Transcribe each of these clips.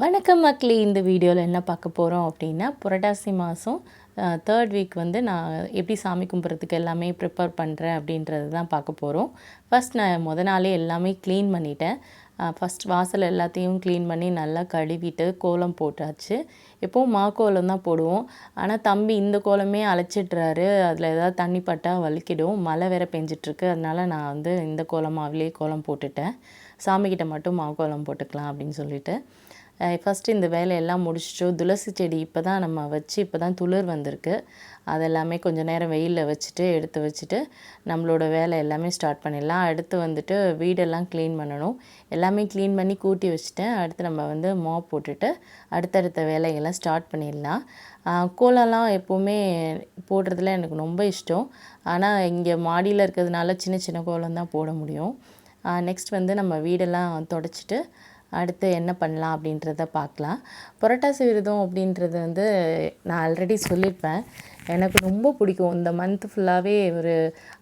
வணக்கம் மக்களே இந்த வீடியோவில் என்ன பார்க்க போகிறோம் அப்படின்னா புரட்டாசி மாதம் தேர்ட் வீக் வந்து நான் எப்படி சாமி கும்பிட்றதுக்கு எல்லாமே ப்ரிப்பேர் பண்ணுறேன் அப்படின்றது தான் பார்க்க போகிறோம் ஃபஸ்ட் நான் முத நாளே எல்லாமே க்ளீன் பண்ணிட்டேன். ஃபஸ்ட் வாசல் எல்லாத்தையும் க்ளீன் பண்ணி நல்லா கழுவிட்டு கோலம் போட்டாச்சு. எப்போவும் மா கோலம் தான் போடுவோம். ஆனால் தம்பி இந்த கோலமே அழைச்சிட்றாரு. அதில் ஏதாவது தண்ணி பட்டால் வலிக்கிடும். மழை வேற பெஞ்சிட்ருக்கு. அதனால நான் வந்து இந்த கோலமாவிலே கோலம் போட்டுட்டேன். சாமிக்கிட்ட மட்டும் மா கோலம் போட்டுக்கலாம் அப்படின்னு சொல்லிட்டு. ஃபஸ்ட்டு இந்த வேலையெல்லாம் முடிச்சிட்டோம் துளசி செடி இப்போ தான் நம்ம வச்சு இப்போ தான் துளிர் வந்திருக்கு. அதெல்லாமே கொஞ்சம் நேரம் வெயிலில் வச்சுட்டு எடுத்து வச்சுட்டு நம்மளோட வேலை எல்லாமே ஸ்டார்ட் பண்ணிடலாம். அடுத்து வந்துட்டு வீடெல்லாம் க்ளீன் பண்ணணும். எல்லாமே க்ளீன் பண்ணி கூட்டி வச்சுட்டேன் அடுத்து நம்ம வந்து மாப் போட்டுட்டு அடுத்தடுத்த வேலைகள்லாம் ஸ்டார்ட் பண்ணிடலாம். கோலம்லாம் எப்போவுமே போடுறதுல எனக்கு ரொம்ப இஷ்டம். ஆனால் இங்கே மாடியில் இருக்கிறதுனால சின்ன சின்ன கோலம் தான் போட முடியும். நெக்ஸ்ட் வந்து நம்ம வீடெல்லாம் தொடச்சிட்டு அடுத்து என்ன பண்ணலாம் அப்படின்றத பார்க்கலாம். புரட்டாசி விரதம் அப்படின்றது வந்து நான் ஆல்ரெடி சொல்லியிருப்பேன் எனக்கு ரொம்ப பிடிக்கும். இந்த மந்த் ஃபுல்லாகவே ஒரு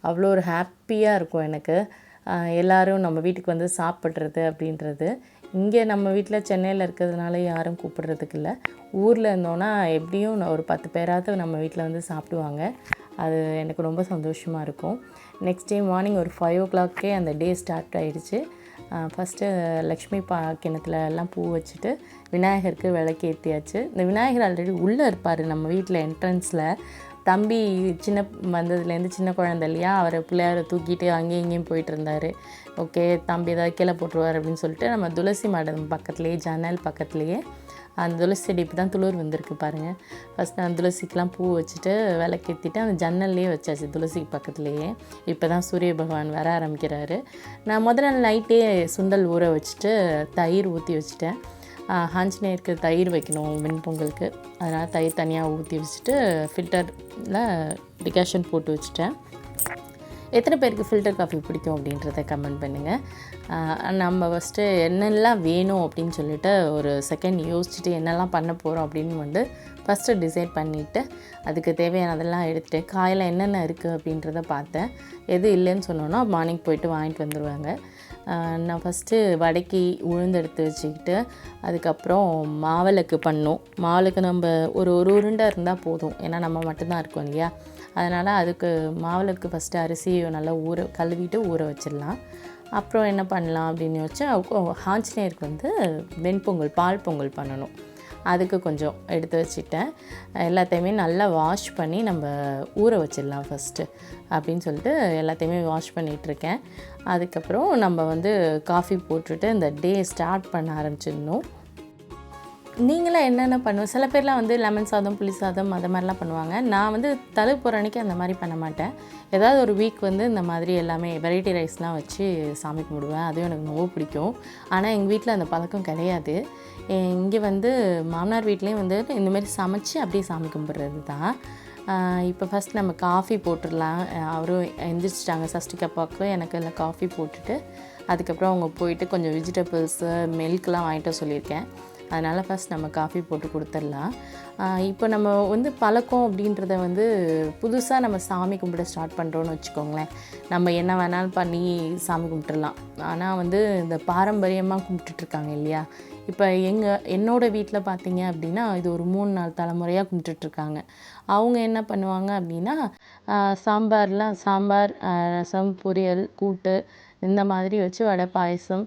அவ்வளோ ஒரு ஹாப்பியாக இருக்கும் எனக்கு. எல்லோரும் நம்ம வீட்டுக்கு வந்து சாப்பிட்றது அப்படின்றது. இங்கே நம்ம வீட்டில் சென்னையில் இருக்கிறதுனால யாரும் கூப்பிட்றதுக்கு இல்லை. ஊரில் இருந்தோன்னா எப்படியும் ஒரு பத்து பேராவது நம்ம வீட்டில் வந்து சாப்பிடுவாங்க. அது எனக்கு ரொம்ப சந்தோஷமாக இருக்கும். நெக்ஸ்ட் டே மார்னிங் ஒரு ஃபைவ் ஓ கிளாக்கே அந்த டே ஸ்டார்ட் ஆகிடுச்சு ஃபஸ்ட்டு லக்ஷ்மி பா கிணத்துல எல்லாம் பூ வச்சுட்டு விநாயகருக்கு விளக்கேற்றியாச்சு இந்த விநாயகர் ஆல்ரெடி உள்ளே இருப்பார் நம்ம வீட்டில் என்ட்ரன்ஸில் தம்பி சின்ன வந்ததுலேருந்து சின்ன குழந்த இல்லையா? அவரை பிள்ளையாரை தூக்கிட்டு அங்கேயும் இங்கேயும் போயிட்டு இருந்தார். ஓகே தம்பி ஏதாவது கீழே போட்டுருவார் அப்படின்னு சொல்லிட்டு நம்ம துளசி மாடம் பக்கத்துலேயே ஜன்னல் பக்கத்துலேயே அந்த துளசி செடி இப்போ தான் துளிர் வந்திருக்கு பாருங்கள் ஃபஸ்ட் அந்த துளசிக்கெலாம் பூ வச்சுட்டு விளக்கேற்றிட்டு அந்த ஜன்னல்லையே வச்சாச்சு துளசிக்கு பக்கத்துலேயே. இப்போ தான் சூரிய பகவான் வர ஆரம்பிக்கிறாரு. நான் முதல் நாள் நைட்டே சுண்டல் ஊற வச்சுட்டு தயிர் ஊற்றி வச்சுட்டேன். ஆஞ்சநேயருக்கு தயிர் வைக்கணும் வெண்பொங்கலுக்கு அதனால் தயிர் தனியாக ஊற்றி வச்சுட்டு ஃபில்டரில் டிகாஷன் போட்டு வச்சுட்டேன். எத்தனை பேருக்கு ஃபில்டர் காஃபி பிடிக்கும் அப்படின்றத கமெண்ட் பண்ணுங்கள் நம்ம ஃபஸ்ட்டு என்னெல்லாம் வேணும் அப்படின்னு சொல்லிட்டு ஒரு செகண்ட் யோசிச்சுட்டு என்னெல்லாம் பண்ண போகிறோம் அப்படின்னு வந்து ஃபஸ்ட்டு டிசைட் பண்ணிவிட்டு அதுக்கு தேவையானதெல்லாம் எடுத்துகிட்டு காயில் என்னென்ன இருக்குது அப்படின்றத பார்த்தேன். எது இல்லைன்னு சொன்னோன்னா மார்னிங் போயிட்டு வாங்கிட்டு வந்துடுவாங்க நான் ஃபஸ்ட்டு வடக்கி உளுந்தெடுத்து வச்சுக்கிட்டு அதுக்கப்புறம் மாவிளக்கு பண்ணோம் மாவிளக்கு நம்ம ஒரு ஒரு உருண்டை இருந்தால் போதும். ஏன்னா நம்ம மட்டும்தான் இருக்கோம் இல்லையா? அதனால் அதுக்கு மாவிளக்கு ஃபஸ்ட்டு அரிசியை நல்லா ஊற கழுவிட்டு ஊற வச்சிடலாம். அப்புறம் என்ன பண்ணலாம் அப்படின்னு வச்சா ஆஞ்சநேயருக்கு வந்து வெண்பொங்கல் பால் பொங்கல் பண்ணணும். அதுக்கு கொஞ்சம் எடுத்து வச்சுட்டேன். எல்லாத்தையுமே நல்லா வாஷ் பண்ணி நம்ம ஊற வச்சிடலாம் ஃபஸ்ட்டு அப்படின்னு சொல்லிட்டு எல்லாத்தையுமே வாஷ் பண்ணிகிட்ருக்கேன் அதுக்கப்புறம் நம்ம வந்து காஃபி போட்டுட்டு இந்த டே ஸ்டார்ட் பண்ண ஆரம்பிச்சிடணும். நீங்களாம் என்னென்ன பண்ணுவோம் சில பேர்லாம் வந்து லெமன் சாதம் புளி சாதம் அது மாதிரிலாம் பண்ணுவாங்க. நான் வந்து தலை போகிற அந்த மாதிரி பண்ண மாட்டேன். ஏதாவது ஒரு வீக் வந்து இந்த மாதிரி எல்லாமே வெரைட்டி ரைஸ்லாம் வச்சு சாமி கும்பிடுவேன். அதுவும் எனக்கு ரொம்ப பிடிக்கும். ஆனால் எங்கள் வீட்டில் அந்த பழக்கம் கிடையாது. இங்கே வந்து மாமனார் வீட்லேயும் வந்து இந்தமாரி சமைச்சு அப்படியே சாமி கும்பிட்றது தான். இப்போ ஃபஸ்ட் நம்ம காஃபி போட்டுடலாம். அவரும் எந்திரிச்சிட்டாங்க. சஷ்டி கப்பாவுக்கு எனக்கு இல்லை காஃபி போட்டுட்டு அதுக்கப்புறம் அவங்க போயிட்டு கொஞ்சம் வெஜிடபிள்ஸு மில்க்லாம் வாங்கிட்டு சொல்லியிருக்கேன். அதனால் ஃபஸ்ட் நம்ம காஃபி போட்டு கொடுத்துடலாம். இப்போ நம்ம வந்து பழக்கம் அப்படின்றத வந்து புதுசாக நம்ம சாமி கும்பிட ஸ்டார்ட் பண்ணுறோன்னு வச்சுக்கோங்களேன். நம்ம என்ன வேணாலும் பண்ணி சாமி கும்பிட்டுடலாம். ஆனால் வந்து இந்த பாரம்பரியமாக கும்பிட்டுட்ருக்காங்க இல்லையா? இப்போ எங்கள் என்னோடய வீட்டில் பார்த்தீங்க அப்படின்னா இது ஒரு மூணு நாள் தலைமுறையாக கும்பிட்டுட்ருக்காங்க அவங்க என்ன பண்ணுவாங்க அப்படின்னா சாம்பார்லாம் சாம்பார் ரசம் பொரியல் கூட்டு இந்த மாதிரி வச்சு வடை பாயசம்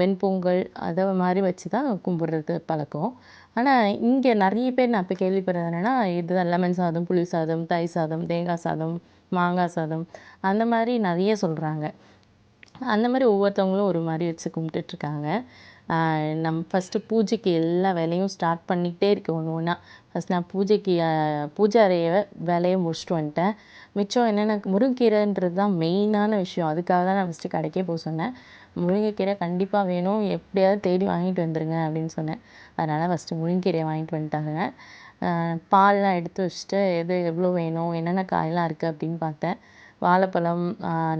வெண்பொங்கல் அதை மாதிரி வச்சு தான் கும்பிட்றது பழக்கம். ஆனால் இங்கே நிறைய பேர் நான் இப்போ கேள்விப்படுறது என்னென்னா இதுதான் லெமன் சாதம் புளி சாதம் தயிர் சாதம் தேங்காய் சாதம் மாங்காய் சாதம் அந்த மாதிரி நிறைய சொல்கிறாங்க அந்த மாதிரி ஒவ்வொருத்தவங்களும் ஒரு மாதிரி வச்சு கும்பிட்டுட்ருக்காங்க நம்ம ஃபஸ்ட்டு பூஜைக்கு எல்லா வேலையும் ஸ்டார்ட் பண்ணிகிட்டே இருக்கேன் ஒன்று ஒன்றா ஃபஸ்ட் நான் பூஜைக்கு பூஜை அறைய வேலையை முடிச்சுட்டு வந்துட்டேன். மிச்சம் என்னென்ன முருங்கீரைன்றது தான் மெயினான விஷயம். அதுக்காக தான் நான் ஃபஸ்ட்டு கடைக்கே போக சொன்னேன். முருங்கைக்கீரை கண்டிப்பாக வேணும். எப்படியாவது தேடி வாங்கிட்டு வந்துடுங்க அப்படின்னு சொன்னேன். அதனால் ஃபஸ்ட்டு முருங்கைக்கீரையை வாங்கிட்டு வந்துட்டாங்க. பால்லாம் எடுத்து வச்சுட்டு எது எவ்வளோ வேணும் என்னென்ன காயெல்லாம் இருக்குது அப்படின்னு பார்த்தேன். வாழைப்பழம்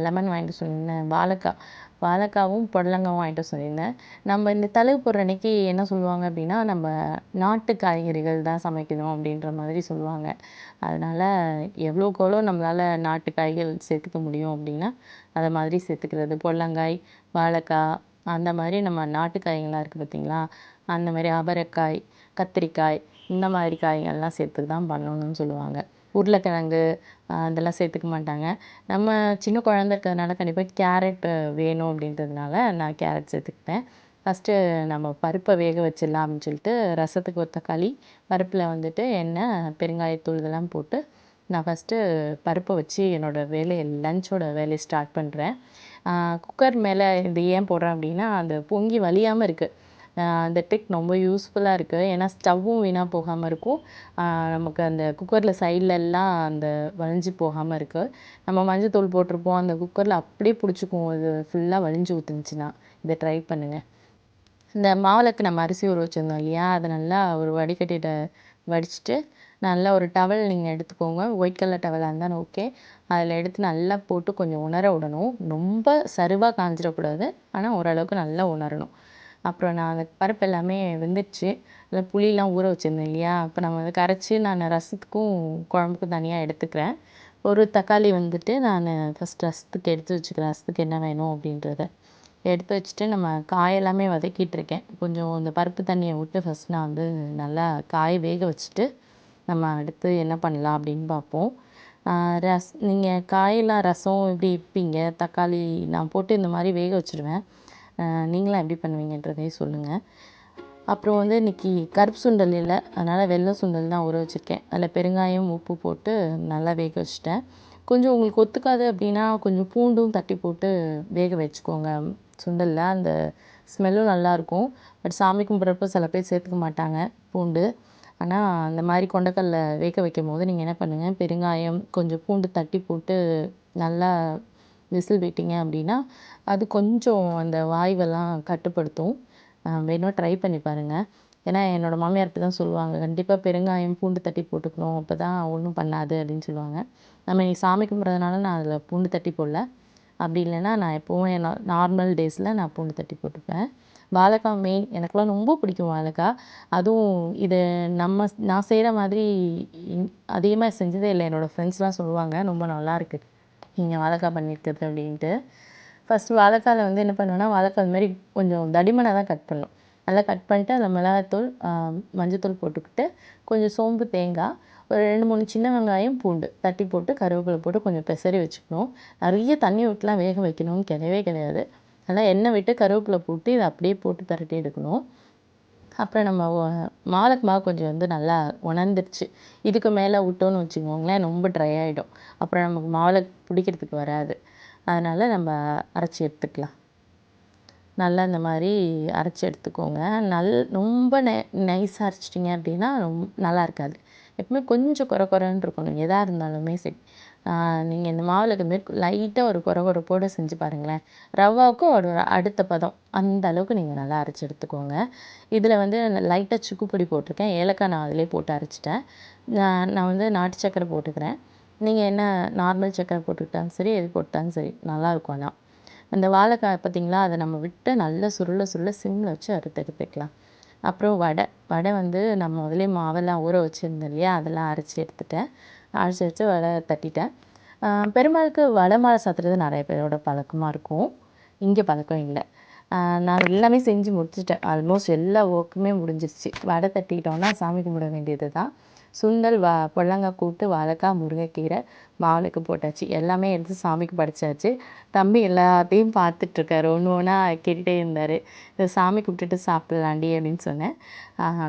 லெமன் வாங்கிட்டு சொல்லியிருந்தேன் வாழைக்காய் வாழைக்காவும் புடலங்காவும் வாங்கிட்டு சொல்லியிருந்தேன். நம்ம இந்த தழுவு போடுற அன்றைக்கி என்ன சொல்லுவாங்க அப்படின்னா நம்ம நாட்டு காய்கறிகள் தான் சமைக்கணும் அப்படின்ற மாதிரி சொல்லுவாங்க. அதனால் எவ்வளோக்கு எவ்வளோ நம்மளால் நாட்டு காய்கள் சேர்த்துக்க முடியும் அப்படின்னா அதை மாதிரி சேர்த்துக்கிறது புடலங்காய் வாழைக்காய் அந்த மாதிரி நம்ம நாட்டு காய்கள்லாம் இருக்குது பார்த்திங்களா அந்த மாதிரி அவரைக்காய் கத்திரிக்காய் இந்த மாதிரி காய்கள்லாம் சேர்த்து தான் பண்ணணும்னு சொல்லுவாங்க. உருளைக்கிழங்கு அதெல்லாம் சேர்த்துக்க மாட்டாங்க. நம்ம சின்ன குழந்த இருக்கிறதுனால கண்டிப்பாக கேரட் வேணும் அப்படின்றதுனால நான் கேரட் சேர்த்துக்கிட்டேன். ஃபஸ்ட்டு நம்ம பருப்பை வேக வச்சிடலாம் அப்படின்னு சொல்லிட்டு ரசத்துக்கு ஒரு தக்காளி பருப்பில் வந்துட்டு எண்ணெய் பெருங்காயத்தூள் இதெல்லாம் போட்டு நான் ஃபஸ்ட்டு பருப்பை வச்சு என்னோடய வேலையை லஞ்சோட வேலையை ஸ்டார்ட் பண்ணுறேன் குக்கர் மேலே இது ஏன் போடுறேன் அப்படின்னா அந்த பொங்கி வலியாமல் இருக்குது அந்த ட்ரிக் ரொம்ப யூஸ்ஃபுல்லாக இருக்குது ஏன்னா ஸ்டவ்வும் வீணாக போகாமல் இருக்கும். நமக்கு அந்த குக்கரில் சைட்லெல்லாம் அந்த வழிஞ்சு போகாமல் இருக்குது நம்ம மஞ்சத்தூள் போட்டிருப்போம். அந்த குக்கரில் அப்படியே பிடிச்சிக்கும் அது ஃபுல்லாக வழிஞ்சு ஊற்றுனுச்சுன்னா இதை ட்ரை பண்ணுங்கள் இந்த மாவிளக்கு நம்ம அரிசி ஊற வச்சுருந்தோம் இல்லையா? அதை நல்லா ஒரு வடிகட்டிட்ட வடிச்சிட்டு நல்லா ஒரு டவல் நீங்கள் எடுத்துக்கோங்க. ஒயிட் கலர் டவலாக இருந்தால் ஓகே அதில் எடுத்து நல்லா போட்டு கொஞ்சம் உணர விடணும். ரொம்ப சருவாக காஞ்சிடக்கூடாது. ஆனால் ஓரளவுக்கு நல்லா உணரணும். அப்புறம் நான் அந்த பருப்பு எல்லாமே வெந்துடுச்சு அதில் புளியெலாம் ஊற வச்சுருந்தேன் இல்லையா? அப்போ நம்ம வந்து கரைச்சி நான் ரசத்துக்கும் குழம்புக்கும் தனியாக எடுத்துக்கிறேன். ஒரு தக்காளி வந்துட்டு நான் ஃபஸ்ட் ரசத்துக்கு எடுத்து வச்சுக்கிறேன். ரசத்துக்கு என்ன வேணும் அப்படின்றத. எடுத்து வச்சுட்டு நம்ம காயெல்லாமே வதக்கிட்டுருக்கேன் கொஞ்சம் இந்த பருப்பு தண்ணியை விட்டு ஃபஸ்ட் நான் வந்து நல்லா காய வேக வச்சுட்டு நம்ம அடுத்து என்ன பண்ணலாம் அப்படின்னு பார்ப்போம். ரஸ் நீங்கள் காயெல்லாம் ரசம் எப்படி வைப்பீங்க? தக்காளி நான் போட்டு இந்த மாதிரி வேக வச்சுருவேன். நீங்களாம் எப்படி பண்ணுவீங்கன்றதையும் சொல்லுங்கள் அப்புறம் வந்து இன்றைக்கி கருப்பு சுண்டல் இல்லை அதனால் வெள்ளை சுண்டல் தான் ஊற வச்சுருக்கேன். அதில் பெருங்காயம் உப்பு போட்டு நல்லா வேக வச்சுட்டேன். கொஞ்சம் உங்களுக்கு ஒத்துக்காது அப்படின்னா கொஞ்சம் பூண்டும் தட்டி போட்டு வேக வச்சுக்கோங்க. சுண்டலில் அந்த ஸ்மெல்லும் நல்லாயிருக்கும் பட் சாமி கும்பிட்றப்ப சில பேர் சேர்த்துக்க மாட்டாங்க பூண்டு. ஆனால் அந்த மாதிரி கொண்டக்கல்ல வேக வைக்கும் போது நீங்கள் என்ன பண்ணுங்கள் பெருங்காயம் கொஞ்சம் பூண்டு தட்டி போட்டு நல்லா விசில் விட்டீங்க அப்படின்னா அது கொஞ்சம் அந்த வாய்வெல்லாம் கட்டுப்படுத்தும். வேணுமா ட்ரை பண்ணி பாருங்கள் ஏன்னா என்னோடய மாமியார் இப்படி தான் சொல்லுவாங்க. கண்டிப்பாக பெருங்காயம் பூண்டு தட்டி போட்டுக்கணும். அப்போ தான் ஒன்றும் பண்ணாது அப்படின்னு சொல்லுவாங்க. நம்ம இன்றைக்கி சாமி கும்பிட்றதுனால நான் அதில் பூண்டு தட்டி போடல. அப்படி இல்லைன்னா நான் எப்போவும் என்ன நார்மல் டேஸில் நான் பூண்டு தட்டி போட்டுப்பேன். வாழைக்காய் மெயின் எனக்குலாம் ரொம்ப பிடிக்கும் வாழைக்காய். அதுவும் இது நம்ம நான் செய்கிற மாதிரி அதிகமாக செஞ்சதே இல்லை. என்னோடய ஃப்ரெண்ட்ஸ்லாம் சொல்லுவாங்க ரொம்ப நல்லாயிருக்கு நீங்கள் வாழைக்காய் பண்ணியிருக்கிறது அப்படின்ட்டு. ஃபஸ்ட்டு வாழைக்காயில் வந்து என்ன பண்ணுவேன்னா வாழைக்காய் மாதிரி கொஞ்சம் தடிமனாக தான் கட் பண்ணணும் நல்லா கட் பண்ணிட்டு அதில் மிளகாத்தூள் மஞ்சத்தூள் போட்டுக்கிட்டு கொஞ்சம் சோம்பு தேங்காய் ஒரு ரெண்டு மூணு சின்ன வெங்காயம் பூண்டு தட்டி போட்டு கருவேப்பிலை போட்டு கொஞ்சம் பெசரி வச்சுக்கணும். நிறைய தண்ணி விட்டுலாம் வேக வைக்கணும்னு கிடையவே கிடையாது. நல்லா எண்ணெய் விட்டு கருவேப்பிலை போட்டு இதை அப்படியே போட்டு திரட்டி எடுக்கணும். அப்புறம் நம்ம மாலக்கு மாவு கொஞ்சம் வந்து நல்லா உணர்ந்துருச்சு. இதுக்கு மேலே விட்டோன்னு வச்சுக்கோங்களேன் ரொம்ப ட்ரை ஆகிடும் அப்புறம் நமக்கு மாவில் பிடிக்கிறதுக்கு வராது. அதனால் நம்ம அரைச்சி எடுத்துக்கலாம். நல்லா இந்த மாதிரி அரைச்சி எடுத்துக்கோங்க. நல் ரொம்ப நெ நைஸாக அரைச்சிட்டிங்க அப்படின்னா ரொம் நல்லா இருக்காது. எப்பவுமே கொஞ்சம் குறை குறைன்னு இருக்கணும். எதாக இருந்தாலுமே சரி. நீங்கள் இந்த மாவில் மாரி லைட்டாக ஒரு குறை போட செஞ்சு பாருங்களேன். ரவாவுக்கும் ஒரு அடுத்த பதம். அந்த அளவுக்கு நீங்கள் நல்லா அரைச்சி எடுத்துக்கோங்க. இதில் வந்து லைட்டாக சுக்குப்பொடி போட்டிருக்கேன். ஏலக்காய் நான் அதிலே போட்டு அரைச்சிட்டேன். நான் நான் வந்து நாட்டு சக்கரை போட்டுக்கிறேன். நீங்கள் என்ன நார்மல் சக்கரை போட்டுக்கிட்டாலும் சரி எது போட்டாலும் சரி நல்லாயிருக்கும் ஆனால் அந்த வாழைக்காய் பார்த்திங்களா அதை நம்ம விட்டு நல்லா சுருள சுருள சிம்மில் வச்சு அறுத்து எடுத்துக்கலாம். அப்புறம் வடை வடை வந்து நம்ம முதலே மாவெல்லாம் ஊற வச்சுருந்தோம் இல்லையா அதெல்லாம் அரைச்சி எடுத்துட்டேன். அரைச்சி வச்சு வடை தட்டிட்டேன். பெருமாளுக்கு வடை மாலை சாத்துறது நிறைய பேரோட பழக்கமாக இருக்கும். இங்கே பழக்கம் இல்லை. நான் எல்லாமே செஞ்சு முடிச்சுட்டேன். ஆல்மோஸ்ட் எல்லா ஒர்க்குமே முடிஞ்சிருச்சு. வடை தட்டிக்கிட்டோன்னா சாமி கும்பிட வேண்டியது தான் சுண்டல் வா புடலங்காய் கூட்டு வாழைக்காய் முருங்கைக்கீரை மாவுளுக்கு போட்டாச்சு. எல்லாமே எடுத்து சாமிக்கு படைச்சாச்சு. தம்பி எல்லாத்தையும் பார்த்துட்ருக்காரு. ஒன்று ஒன்றா கேட்டுகிட்டே இருந்தார். இதை சாமி கும்பிட்டுட்டு சாப்பிட்லாண்டி அப்படின்னு சொன்னேன்.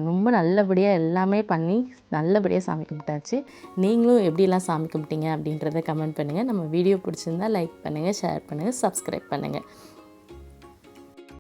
ரொம்ப நல்லபடியாக எல்லாமே பண்ணி நல்லபடியாக சாமி கும்பிட்டாச்சு. நீங்களும் எப்படிலாம் சாமி கும்பிட்டீங்க அப்படின்றத கமெண்ட் பண்ணுங்கள் நம்ம வீடியோ பிடிச்சிருந்தா லைக் பண்ணுங்கள் ஷேர் பண்ணுங்கள் சப்ஸ்கிரைப் பண்ணுங்கள்